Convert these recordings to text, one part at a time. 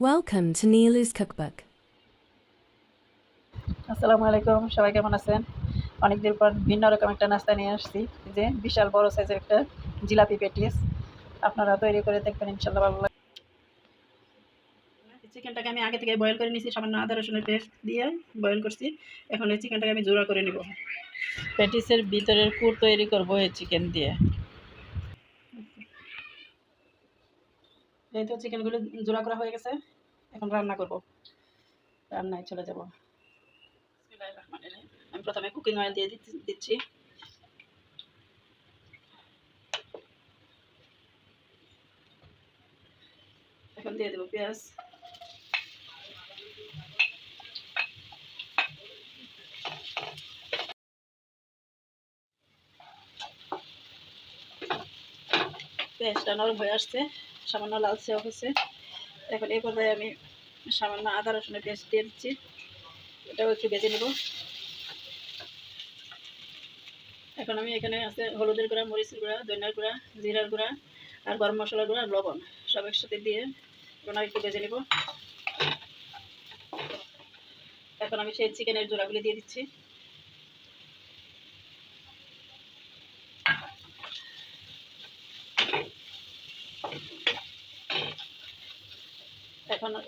Welcome to Neelu's Cookbook. আসসালামু আলাইকুম সবাই কেমন আছেন? অনেকদিন পর ভিন্ন রকম একটা নাস্তা নিয়ে আসছি যে বিশাল বড় সাইজের একটা জিলাপি পেটিস। আপনারা তৈরি করে দেখবেন ইনশাল্লাহ ভালো লাগবে। চিকেনটাকে আমি আগে থেকে বয়েল করে নিয়েছি সামান্য আদা রসুনের পেস্ট দিয়ে বয়েল করছি। এখন এই চিকেনটাকে আমি জোড়া করে নিব। পেটিসের ভিতরের পুর তৈরি করব এই চিকেন দিয়ে। এই তো চিকেনগুলো জোড়া করা হয়ে গেছে। এখন রান্না করব। রান্নায় চলে যাব। আমি প্রথমে কুকিং অয়েল দিয়ে দিচ্ছি- এখন দিয়ে দেবো পেঁয়াজ। পেঁয়াজটা নরম হয়ে আসছে। সামান্য লালচে হয়েছে। এখন এই পর্যায়ে আমি সামান্য আদা রসুনের পেস্ট দিয়ে দিচ্ছি। এটাও একটু বেজে নেব। এখন আমি এখানে আছে হলুদের গুঁড়া, মরিচের গুঁড়া, ধনিয়ার গুঁড়া, জিরার গুঁড়া আর গরম মশলার গুঁড়া লবণ সব একসাথে দিয়ে এখন একটু বেজে নেব। এখন আমি সেই চিকেনের জোড়াগুলি দিয়ে দিচ্ছি।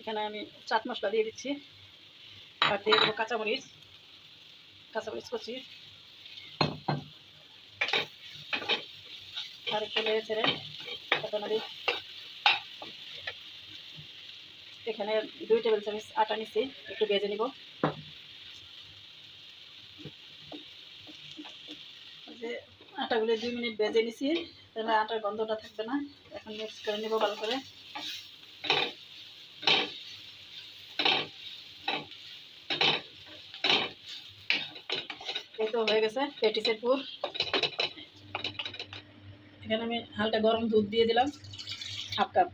এখন আমি চাট মশলা দিয়ে দিচ্ছি। আর দিয়ে দেবো কাঁচামরিচ। কাঁচামরিচ কচি। আর একটু নেড়ে ছেড়ে আমি এখানে দুই টেবিল চামচ আটা নিচ্ছি একটু ভেজে নিব। যে আটাগুলো দুই মিনিট ভেজে নিছি তাহলে আটার গন্ধটা থাকবে না। এখন মিক্স করে নিব ভালো করে এই তো হয়ে গেছে পেটিসের পুর। এখানে আমি হালকা গরম দুধ দিয়ে দিলাম, হাফ কাপ।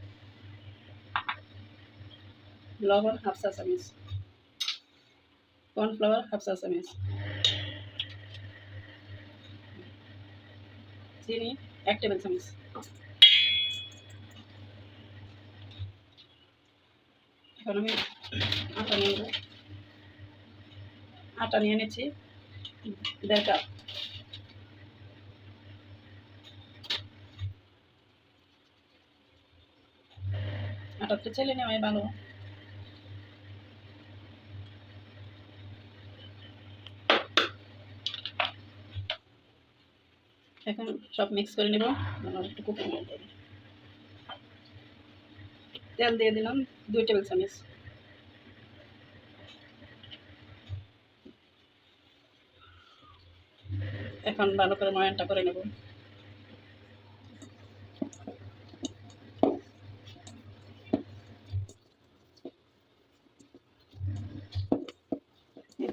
লবণ, হাফ চা চামচ। কর্নফ্লাওয়ার, হাফ চা চামচ। চিনি, এক টেবিল চামচ। এখন আমি আটা নিয়ে আটা নিয়ে নিচ্ছি। দেড় কাপ আটাটা চেলে নেওয়াই ভালো। এখন সব মিক্স করে নেব। একটু কুকিং। তেল দিয়ে দিলাম, দুই টেবিল চামচ। এখন ভালো করে ময়ানটা করে নেব।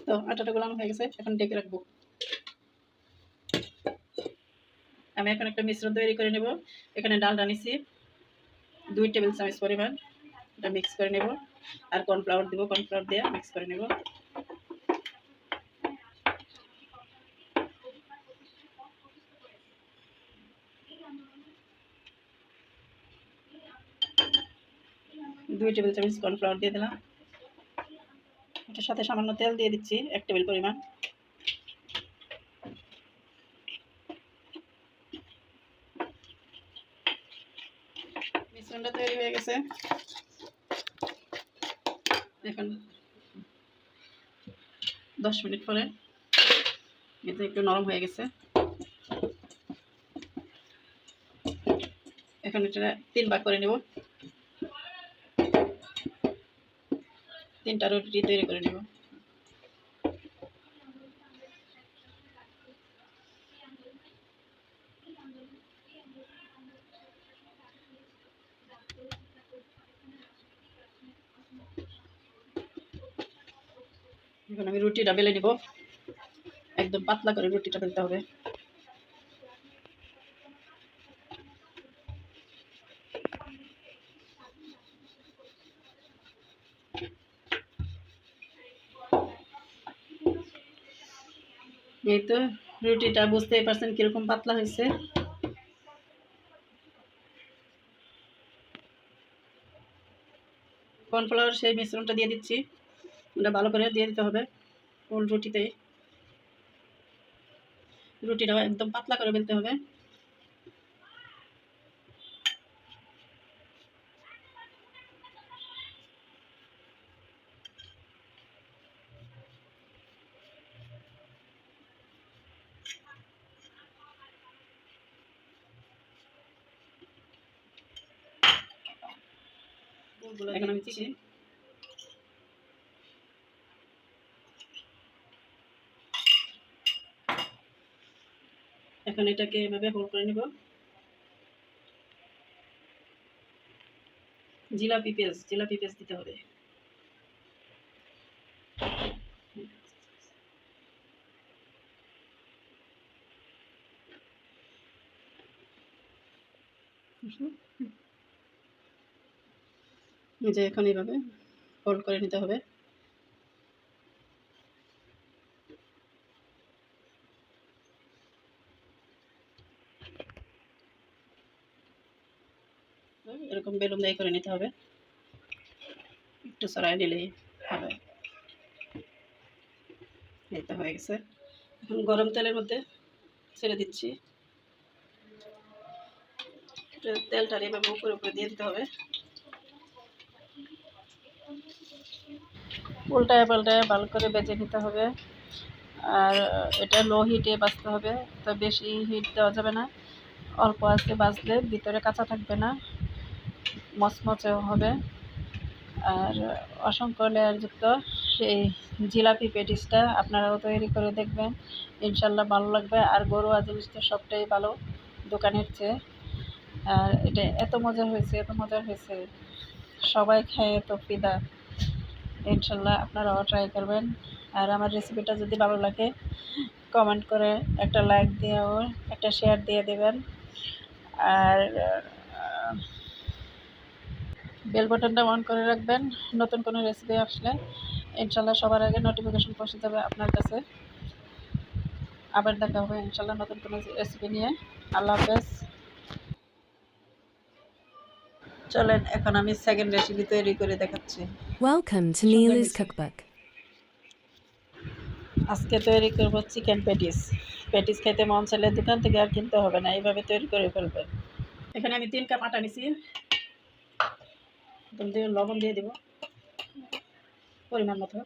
তো আটাটা গোলানো হয়ে গেছে, এখন ডেকে রাখব। আমি এখন একটা মিশ্রণ তৈরি করে নেব। এখানে ডালটা নিচ্ছি দুই টেবিল চামচ পরিমাণ। এটা মিক্স করে নেব। আর কর্নফ্লাওয়ার দেবো কর্নফ্লাওয়ার দিয়ে মিক্স করে নেব। দুই টেবিল চামচ কর্নফ্লাওয়ার দিয়ে দিলাম। এটার সাথে সামান্য তেল দিয়ে দিচ্ছি, এক টেবিল পরিমাণ। মিশ্রণটা তৈরি হয়ে গেছে। এখন দশ মিনিট পরে এটা একটু নরম হয়ে গেছে। এখন এটা তিন ভাগ করে নেব। তিনটা রুটি তৈরি করে নেব। এখন আমি রুটিটা বেলে নিব। একদম পাতলা করে রুটিটা বেলতে হবে। এই তো, রুটিটা বুঝতেই পারছেন কীরকম পাতলা হয়েছে। কর্নফ্লাওয়ার সেই মিশ্রণটা দিয়ে দিচ্ছি। ওটা ভালো করে দিয়ে দিতে হবে ফুল রুটিতে। রুটিটা একদম পাতলা করে ফেলতে হবে। এখন আমি দিচ্ছি এখন এটাকে এভাবে হোল করে নিব। জিলাপি পেস্ট জিলাপি পেস্ট দিতে হবে। এই যে এখন এইভাবে হোল্ড করে নিতে হবে। এরকম বেলুন দিয়ে করে নিতে হবে। একটু সরাই নিলেই হবে। তো হয়ে গেছে। এখন গরম তেলের মধ্যে ছেড়ে দিচ্ছি। তেলটা এভাবে উপরে উপরে দিয়ে দিতে হবে। উল্টায় পাল্টায় ভালো করে বেজে নিতে হবে। আর এটা লো হিটে বাঁচতে হবে, তো বেশি হিট দেওয়া যাবে না। অল্প আছে বাজলে ভিতরে কাঁচা থাকবে না, মচমচেও হবে। আর অসংখ্য লেয়ারযুক্ত সেই জিলাপি পেটিসটা আপনারাও তৈরি করে দেখবেন। ইনশাল্লাহ ভালো লাগবে। আর গরুয়া জিনিস তো সবটাই ভালো দোকানের চেয়ে। আর এটা এত মজা হয়েছে, এত মজা হয়েছে। সবাই খায় তো ফিদা। ইনশাল্লাহ আপনারাও ট্রাই করবেন। আর আমার রেসিপিটা যদি ভালো লাগে কমেন্ট করে একটা লাইক দিয়েও একটা শেয়ার দিয়ে দেবেন। আর বেল বাটনটা অন করে রাখবেন, নতুন কোনো রেসিপি আসলে। ইনশাল্লাহ সবার আগে নোটিফিকেশন পৌঁছে যাবে আপনার কাছে। আবার দেখা হবে ইনশাল্লাহ নতুন কোনো রেসিপি নিয়ে। আল্লাহ হাফেজ। চলেন এখন আমি সেকেন্ড রেসিপি তৈরি করে দেখাচ্ছি। Welcome to Neela's Cookbook. আজকে তৈরি করব চিকেন প্যাটিস প্যাটিস খেতে মন চাইলে দোকান থেকে আর কিনতে হবে না এইভাবে তৈরি করে ফেলবেন। এখানে আমি তিন কাপ আটা নিছি। দিয়ে লবণ দিয়ে দিব। পরিমাণ মতো।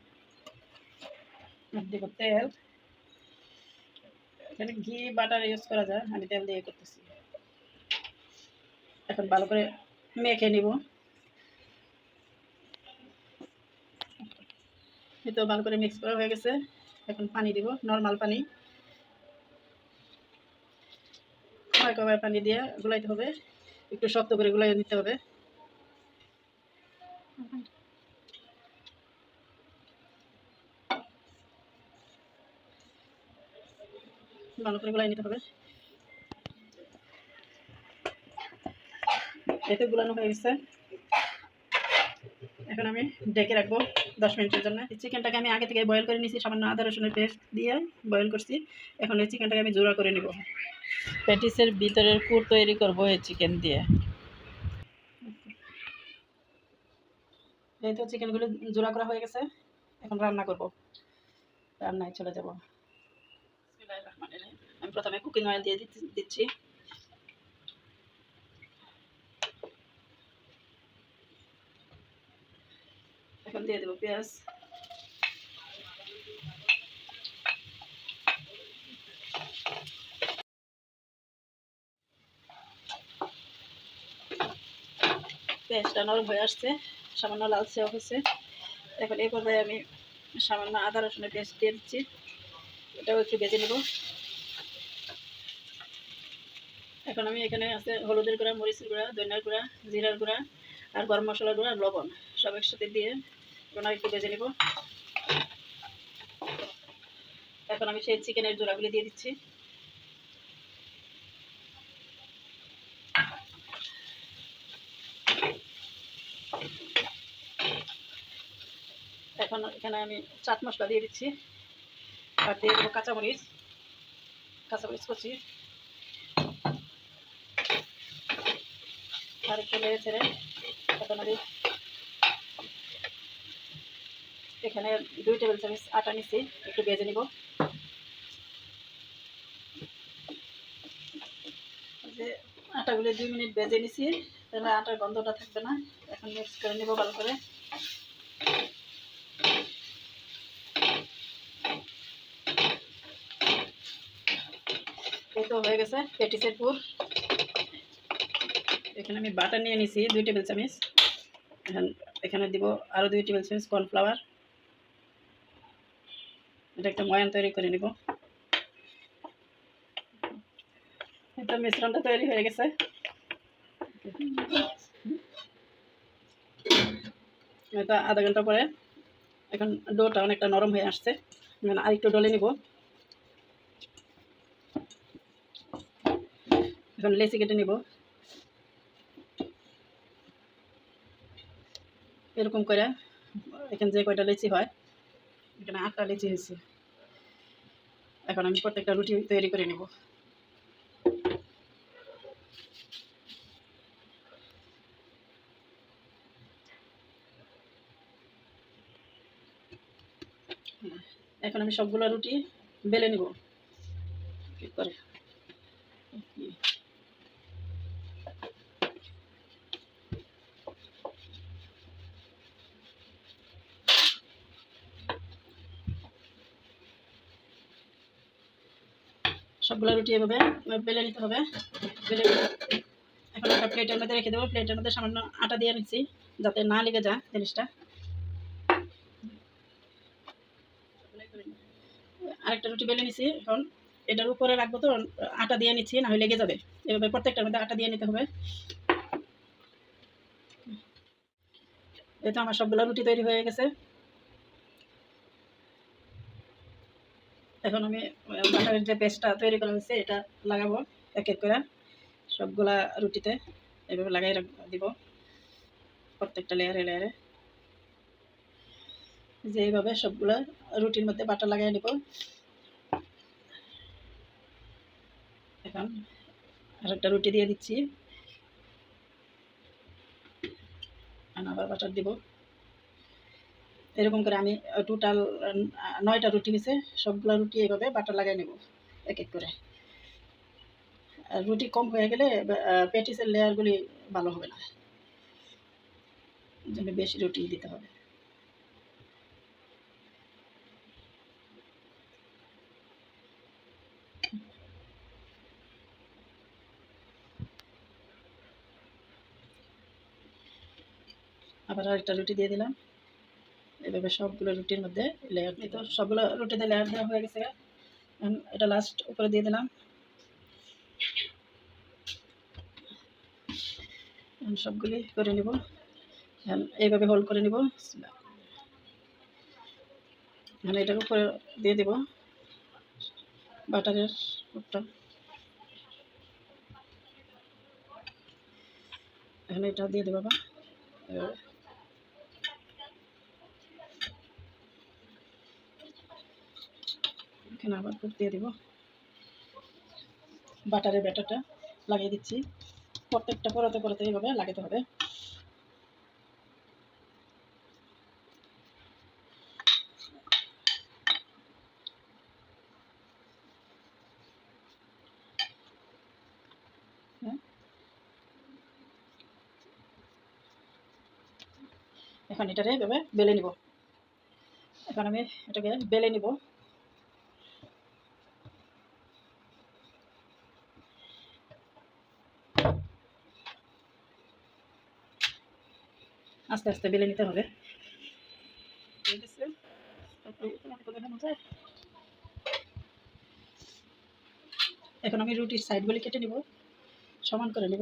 দিব তেল। এখানে ঘি বাটার ইউজ করা যায় আমি তেল দিয়ে করতেছি। এখন ভালো করে মেখে নিব। তো ভালো করে মিক্স করা হয়ে গেছে। এখন পানি দিব নর্মাল পানি। কবায় পানি দিয়ে গুলাইতে হবে। একটু শক্ত করে গুলাই নিতে হবে। ভালো করে গুলাই নিতে হবে। এতে গুলানো হয়ে গেছে। এখন আমি ডেকে রাখব দশ মিনিটের জন্য। এই চিকেনটাকে আমি আগে থেকে বয়েল করে নিয়েছি সামান্য আদা রসুনের পেস্ট দিয়ে বয়েল করছি। এখন এই চিকেনটাকে আমি জোড়া করে নিব। প্যাটিসের ভিতরের পুর তৈরি করব এই চিকেন দিয়ে। এই তো চিকেনগুলো জোড়া করা হয়ে গেছে। এখন রান্না করব। রান্নায় চলে যাব। আমি প্রথমে কুকিং অয়েল দিয়ে দিচ্ছি- দিয়ে দেবো পেঁয়াজ। পেঁয়াজটা নরম হয়ে আসছে, সামান্য লালচেও হয়েছে। এখন এই পর্যায়ে আমি সামান্য আদা রসুনের পেস্ট দিয়ে দিচ্ছি। এটাও একটু ভেজে নেব। এখন আমি এখানে আছে হলুদের গুঁড়া, মরিচের গুঁড়া, ধনিয়ার গুঁড়া, জিরার গুঁড়া আর গরম মশলার গুঁড়া লবণ সব একসাথে দিয়ে আর একটু ভেজে নেব। এখন আমি সেই চিকেনের জোড়াগুলি দিয়ে দিচ্ছি। এখন এখানে আমি চাট মশলা দিয়ে দিচ্ছি। আর দিয়ে দেবো কাঁচামরিচ কাঁচামরিচ করছি আর একটু ছেড়ে এখন আমি এখানে দুই টেবিল চামচ আটা নিচ্ছি একটু ভেজে নিব। যে আটাগুলো দুই মিনিট ভেজে নিছি, তাহলে আটার গন্ধটা থাকবে না। এখন মিক্স করে নিব ভালো করে। এই তো হয়ে গেছে পেটিসের পুর এখানে আমি বাটার নিয়ে নিছি, দুই টেবিল চামচ। এখন এখানে দিব আরও দুই টেবিল চামচ কর্নফ্লাওয়ার। এটা একটা ময়ান তৈরি করে নিব এটা মিশ্রণটা তৈরি হয়ে গেছে এটা আধা ঘণ্টা পরে এখন ডোটা অনেকটা নরম হয়ে আসছে এখন আরেকটু ডলে নিব এখন লেচি কেটে নিব এরকম করে এখানে যে কয়টা লেচি হয় এখানে আটটা লেচি হয়েছে এখন আমি প্রত্যেকটা রুটি তৈরি করে নেব। এখন আমি সবগুলো রুটি বেলে নিব। করে সবগুলো রুটি এভাবে বেলে নিতে হবে। বেলে এখন একটা প্লেটের মধ্যে রেখে দেবো। প্লেটের মধ্যে সামান্য আটা দিয়ে নিচ্ছি, যাতে না লেগে যায় জিনিসটা। আরেকটা রুটি বেলে নিচ্ছি এখন। এটার উপরে রাখব তো, আটা দিয়ে নিচ্ছি, না হলে লেগে যাবে। এভাবে প্রত্যেকটার মধ্যে আটা দিয়ে নিতে হবে। এই আমার সবগুলো রুটি তৈরি হয়ে গেছে। এখন আমি বাটারের যে পেস্টটা তৈরি করা হয়েছে, এটা লাগাবো এক এক করে। সবগুলা রুটিতে এভাবে লাগাই দিব প্রত্যেকটা লেয়ারে লেয়ারে যে এইভাবে সবগুলো রুটির মধ্যে বাটার লাগাই নিব। এখন আরেকটা রুটি দিয়ে দিচ্ছি। আবার বাটার দিব। এরকম করে আমি টোটাল নয়টা রুটি হয়েছে, সবগুলো রুটি এভাবে বাটার লাগাই নেব, এক এক করে। রুটি কম হয়ে গেলে প্যাটিসের লেয়ারগুলি ভালো হবে না। জন্য বেশি রুটি দিতে হবে। আবার আরেকটা রুটি দিয়ে দিলাম। এভাবে সবগুলো রুটির মধ্যে লেয়ার এই তো সবগুলো রুটিতে লেয়ার দেওয়া হয়ে গেছে এটা লাস্ট উপরে দিয়ে দিলাম। সবগুলি করে নিব। এইভাবে হোল্ড করে নিব। এখন এটার উপরে দিয়ে দিব। বাটারের উপরটা এখন এটা দিয়ে দেবো বা এভাবে এখানে আবার পুর দিয়ে দিব। বাটারের ব্যাটারটা লাগিয়ে দিচ্ছি। প্রত্যেকটা পরতে পরতে এইভাবে লাগাতে হবে। হ্যাঁ। এখন এটারে এভাবে বেলে নিব। এখন আমি এটাকে বেলে নিব। আস্তে আস্তে বেলে নিতে হবে। এখন আমি রুটির সাইডগুলি কেটে নিব সমান করে নিব।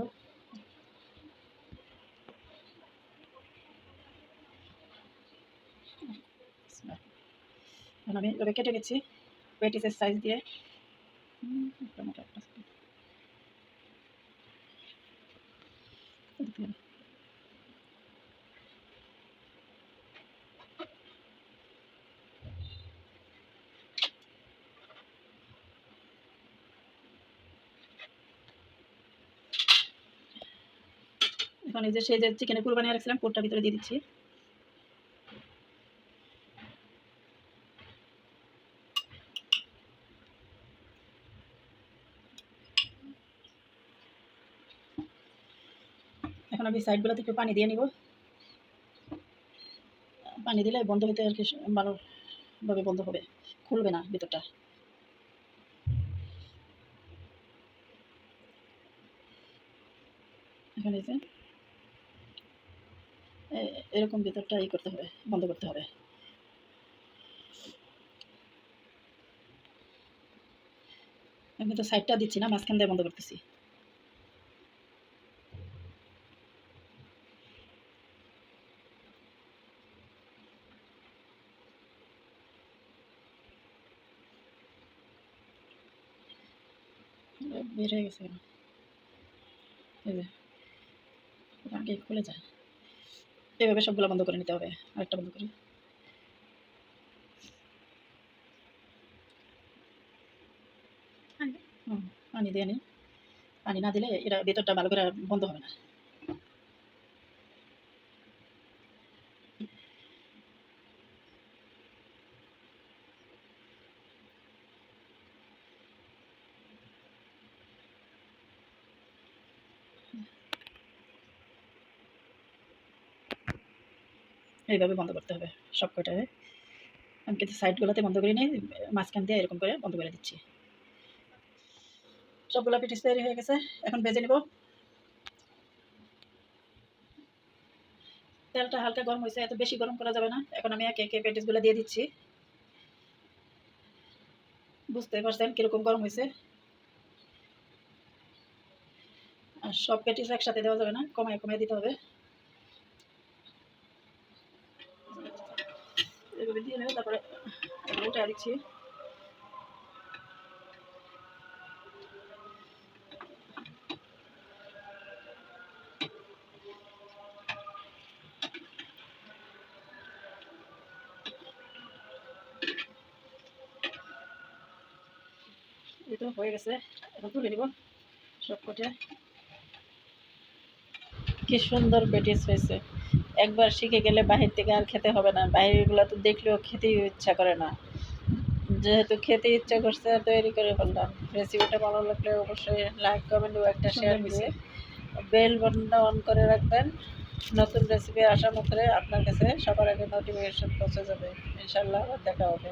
আমি কেটে গেছি পেটিসের সাইজ দিয়ে। হুম, একটা এখন এই যে সেই যে চিকেনে কুরবানি রাখছিলাম কোটটা ভিতরে দিয়ে দিচ্ছি। এখন আমি সাইডগুলোতে একটু পানি দিয়ে নিব। পানি দিলে বন্ধ হতে আর কি ভালোভাবে বন্ধ হবে। খুলবে না ভিতরটা। এখানে এরকম ভিতরটা ই করতে হবে, বন্ধ করতে হবে। আমি তো সাইডটা দিচ্ছি না, মাঝখান দিয়ে বন্ধ করতেছি। বের হয়ে গেছে আগে খুলে যায়। এভাবে সবগুলো বন্ধ করে নিতে হবে আরেকটা বন্ধ করে। পানি। দিয়ে নি। পানি না দিলে এটা ভেতরটা ভালো করে বন্ধ হবে না। এইভাবে বন্ধ করতে হবে সব কটায় আমি কিন্তু সাইডগুলোতে বন্ধ করে নিই, মাঝখান দিয়ে এরকম করে বন্ধ করে দিচ্ছি। সবগুলো পিটিস তৈরি হয়ে গেছে, এখন ভেজে নিব। তেলটা হালকা গরম হয়েছে, এত বেশি গরম করা যাবে না। এখন আমি একে একে পেটিসগুলো দিয়ে দিচ্ছি। বুঝতে পারছেন কীরকম গরম হয়েছে? আর সব পেটিস একসাথে দেওয়া যাবে না, কমায় কমায় দিতে হবে এভাবে দিয়ে নেবে তারপরে উঠে দিচ্ছি। হয়ে গেছে। এখন তুলে নিব সব কটে কি সুন্দর পেটিস হয়েছে। একবার শিখে গেলে বাহির থেকে আর খেতে হবে না। বাহিরগুলো তো দেখলেও খেতেই ইচ্ছা করে না। যেহেতু খেতে ইচ্ছা করছে তৈরি করে ফেললাম। রেসিপিটা ভালো লাগলে অবশ্যই লাইক কমেন্ট ও একটা শেয়ার দিয়ে বেল বাটনটা অন করে রাখবেন। নতুন রেসিপি আসা মাত্রে আপনার কাছে সবার আগে নোটিফিকেশন পৌঁছে যাবে। ইনশাল্লাহ দেখা হবে।